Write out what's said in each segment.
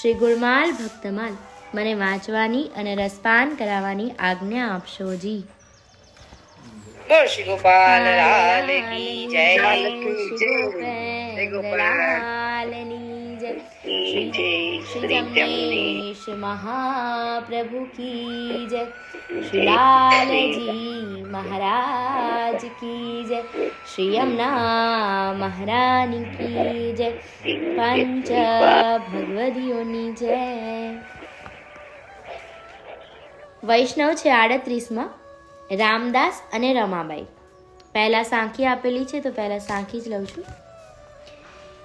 શ્રી ગુરમાલ ભક્તમાલ મને વાંચવાની અને રસપાન કરાવવાની આજ્ઞા આપશો જી. બોલ શ્રી ગોપાલ લાલ કી જય. શ્રી જમનેશ મહાપ્રભુ કી જય. શ્રી લાલજી મહારાજ કી જય. શ્રી યમુના મહારાની કી જય. પંચ ભગવદીઓની જય. વૈષ્ણવ છે આડત્રીસમાં રામદાસ અને રમાબાઈ. પહેલા સાંખી આપેલી છે તો પહેલા સાંખી જ લઉં છું.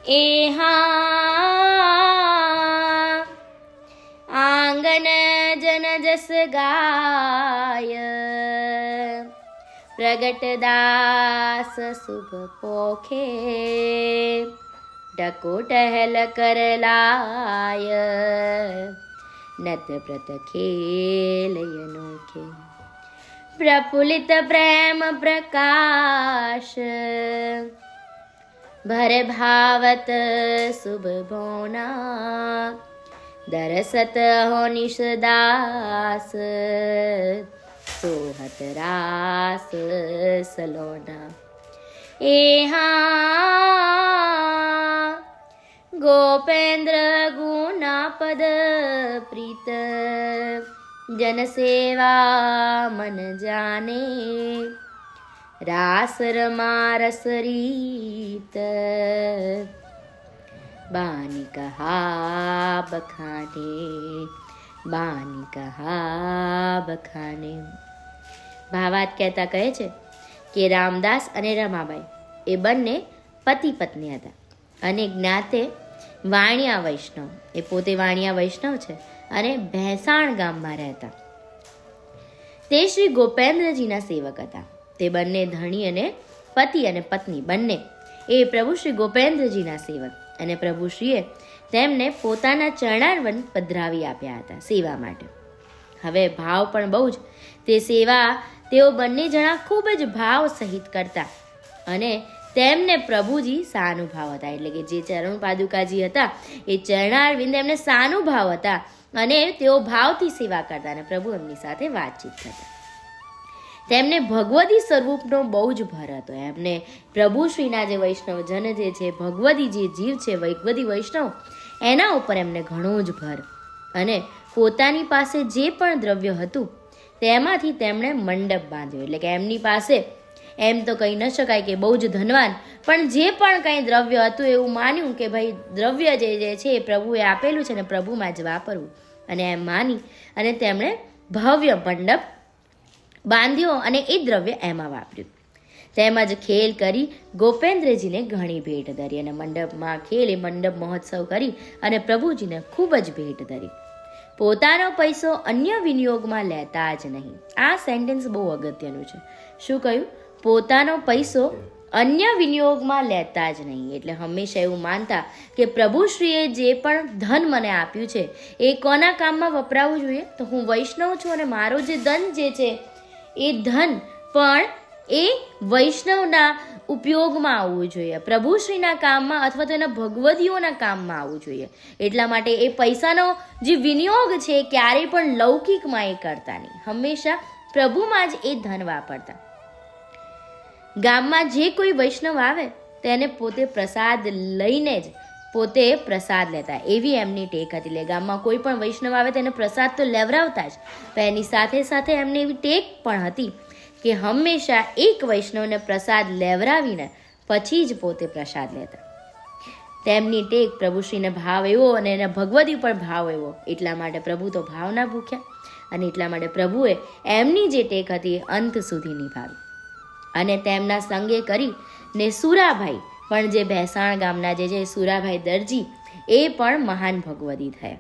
એ હા प्रगट दास पोखे डको टहल कर लाय। नत प्रत खेल अनोखे प्रफुल्लित प्रेम प्रकाश। भर भावत शुभ भोना। દરસત હો નિષદાસ સોહત રાસ સલોના. એ હા, ગોપેન્દ્ર ગુનાપદ પ્રીત, જનસેવા મન જાને રાસ રમા રસ રીત બાની કહા બખાને બાની કહા બખાને ભાવાત કહેતા કહે છે કે રામદાસ અને રમાબાઈ એ બંને પતિ પત્ની હતા અને જ્ઞાતે વાણિયા વૈષ્ણવ, એ પોતે વાણિયા વૈષ્ણવ છે અને ભેંસાણ ગામમાં રહેતા. તે શ્રી ગોપેન્દ્રજીના સેવક હતા. તે બંને ધણી અને પતિ અને પત્ની બંને, એ પ્રભુ શ્રી ગોપેન્દ્રજીના સેવક. અને પ્રભુશ્રીએ તેમને પોતાના ચરણારવન પધરાવી આપ્યા હતા સેવા માટે. હવે ભાવ પણ બહુ જ. તે સેવા તેઓ બંને જણા ખૂબ જ ભાવ સહિત કરતા અને તેમને પ્રભુજી સાનુભાવ હતા. એટલે કે જે ચરણ પાદુકાજી હતા, એ ચરણારવિંદ એમને સાનુભાવ હતા અને તેઓ ભાવથી સેવા કરતા અને પ્રભુ એમની સાથે વાતચીત કરતા. તેમને ભગવદી સ્વરૂપનો બહુ જ ભર હતો. એમને પ્રભુ શ્રીના જે વૈષ્ણવ જન જે છે, ભગવદી જે જીવ છે વૈગવદી વૈષ્ણવ, એના ઉપર એમને ઘણો જ ભર. અને પોતાની પાસે જે પણ દ્રવ્ય હતું, તેમાંથી તેમણે મંડપ બાંધ્યો. એટલે કે એમની પાસે એમ તો કહી ન શકાય કે બહુ જ ધનવાન, પણ જે પણ કંઈ દ્રવ્ય હતું એવું માન્યું કે ભાઈ દ્રવ્ય જે જે છે એ પ્રભુએ આપેલું છે ને પ્રભુમાં જ વાપરવું. અને એમ માની અને તેમણે ભવ્ય મંડપ બાંધ્યો અને એ દ્રવ્ય એમાં વાપર્યું. તેમજ ખેલ કરી ગોપેન્દ્રજીને ઘણી ભેટ ધરી અને મંડપમાં ખેલ મંડપ મહોત્સવ કરી અને પ્રભુજીને ખૂબ જ ભેટ ધરી. પોતાનો પૈસો અન્ય વિનિયોગમાં લેતા જ નહીં. આ સેન્ટેન્સ બહુ અગત્યનું છે. શું કહ્યું? પોતાનો પૈસો અન્ય વિનિયોગમાં લેતા જ નહીં. એટલે હંમેશા એવું માનતા કે પ્રભુશ્રીએ જે પણ ધન મને આપ્યું છે, એ કોના કામમાં વપરાવવું જોઈએ? તો હું વૈષ્ણવ છું અને મારો જે ધન જે છે એ ધન પણ એ વૈષ્ણવના ઉપયોગમાં આવવું જોઈએ. પ્રભુશ્રીના કામમાં અથવા તો એના ભગવદીઓના કામમાં આવવું જોઈએ. એટલા માટે એ પૈસાનો જે વિનિયોગ છે ક્યારેય પણ લૌકિકમાં એ કરતા નહીં. હંમેશા પ્રભુમાં જ એ ધન વાપરતા. ગામમાં જે કોઈ વૈષ્ણવ આવે તેને પોતે પ્રસાદ લઈને જ પોતે પ્રસાદ લેતા. એવી એમની ટેક હતી. એટલે ગામમાં કોઈ પણ વૈષ્ણવ આવે તેને પ્રસાદ તો લેવરાવતા જ. પણ એની સાથે સાથે એમની એવી ટેક પણ હતી કે હંમેશા એક વૈષ્ણવને પ્રસાદ લેવરાવીને પછી જ પોતે પ્રસાદ લેતા. તેમની ટેક પ્રભુશ્રીને ભાવ એવો અને એના ભગવદી પણ ભાવ એવો. એટલા માટે પ્રભુ તો ભાવના ભૂખ્યા અને એટલા માટે પ્રભુએ એમની જે ટેક હતી એ અંત સુધી નિભાવી. અને તેમના સંગે કરી ને સુરાભાઈ પણ જે ભેસાણ ગામના જે છે સુરાભાઈ દરજી, એ પણ મહાન ભગવદી થયા.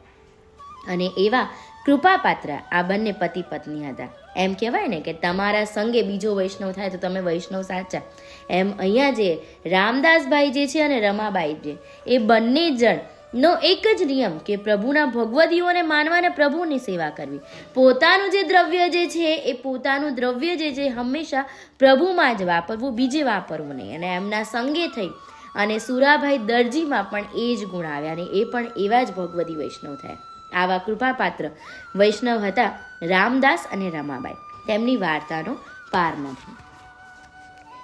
અને એવા કૃપાપાત્ર આ બંને પતિ પત્ની હતા. એમ કહેવાય ને કે તમારા સંગે બીજો વૈષ્ણવ થાય તો તમે વૈષ્ણવ સાચા. એમ અહીંયા જે રામદાસભાઈ જે છે અને રમાબાઈ જે, એ બંને જણ નો એક જ નિયમ કે પ્રભુના ભગવદીઓને માનવા પ્રભુની સેવા કરવી. પોતાનું જે દ્રવ્ય જે છે, એ પોતાનું દ્રવ્ય જે છે, હંમેશા પ્રભુમાં જ વાપરવું, બીજે વાપરવું નહીં. અને એમના સંગે થઈ અને સુરાભાઈ દરજીમાં પણ એ જ ગુણ આવ્યા અને એ પણ એવા જ ભગવદી વૈષ્ણવ થયા. આવા કૃપાપાત્ર વૈષ્ણવ હતા રામદાસ અને રમાબાઈ. તેમની વાર્તાનો પાર નથી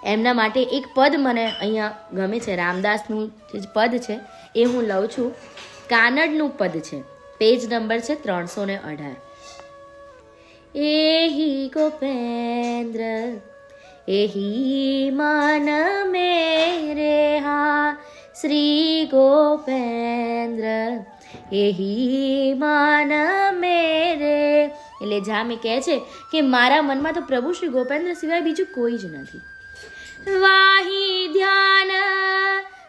એમના માટે એક પદ મને અહીંયા ગમે છે, રામદાસનું જે પદ છે, એ હું લઉં છું. કાનડનું પદ છે, પેજ નંબર છે ત્રણસો ને અઢાર. એહી ગોપેન્દ્ર, એહી મન મેરે હા, શ્રી ગોપેન્દ્ર. એહી મન મેરે. એટલે જામી કહે છે કે મારા મનમાં તો પ્રભુ શ્રી ગોપેન્દ્ર સિવાય બીજું કોઈ જ નથી. वाहि ध्यान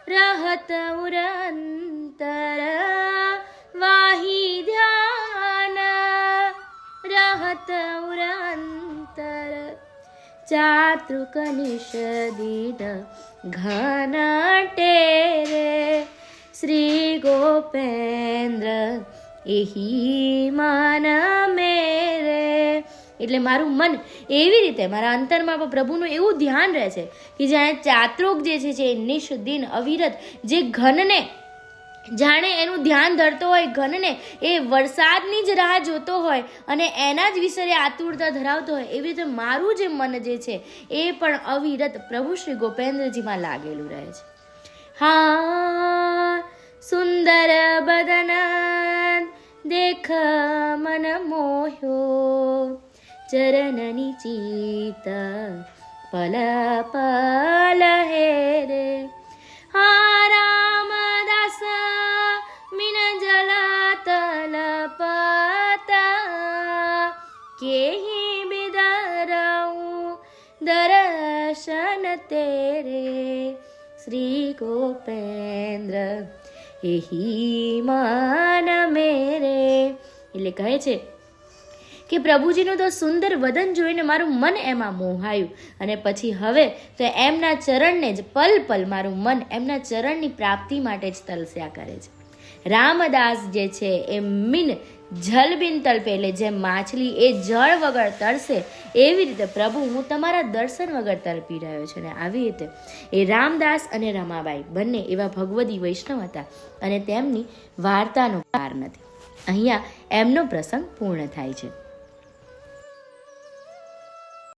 रहत उरन्तर। वाहि ध्यान रहत उरन्तर। चात्रुकनिषदि घनटे रे श्री गोपेन्द्र इमनमेरे એટલે મારું મન એવી રીતે, મારા અંતરમાં પણ પ્રભુનું એવું ધ્યાન રહે છે કે જાણે ચાત્રોક જે છે, જે નિશ દિન અવિરત, જે ઘનને જાણે એનું ધ્યાન ધરતો હોય, ઘનને એ વરસાદની જ રાહ જોતો હોય અને એના જ વિષયે આતુરતા ધરાવતો હોય, એવી રીતે મારું જે મન જે છે, એ પણ અવિરત પ્રભુ શ્રી ગોપેન્દ્રજીમાં લાગેલું રહે છે. હા, સુંદર બદન દેખ મન મોહ્યો. ચરણની ચિત પલ પલ હે રે હા રામદાસ મિન જલા તલ પતા કેહી બિદરઉં દર્શન તેરે શ્રી ગોપેન્દ્ર એહી માન મેરે એટલે કહે છે કે પ્રભુજીનું તો સુંદર વદન જોઈને મારું મન એમાં મોહાયું. અને પછી હવે તો એમના ચરણને જ પલ પલ મારું મન એમના ચરણની પ્રાપ્તિ માટે જ તલસ્યા કરે છે. રામદાસ જે છે એ મીન જલબિન તલપે એટલે જેમ માછલી એ જળ વગર તરસે, એવી રીતે પ્રભુ હું તમારા દર્શન વગર તરપી રહ્યો છું. અને આવી રીતે એ રામદાસ અને રમાબાઈ બંને એવા ભગવદી વૈષ્ણવ હતા અને તેમની વાર્તાનો પાર નથી. અહીંયા એમનો પ્રસંગ પૂર્ણ થાય છે.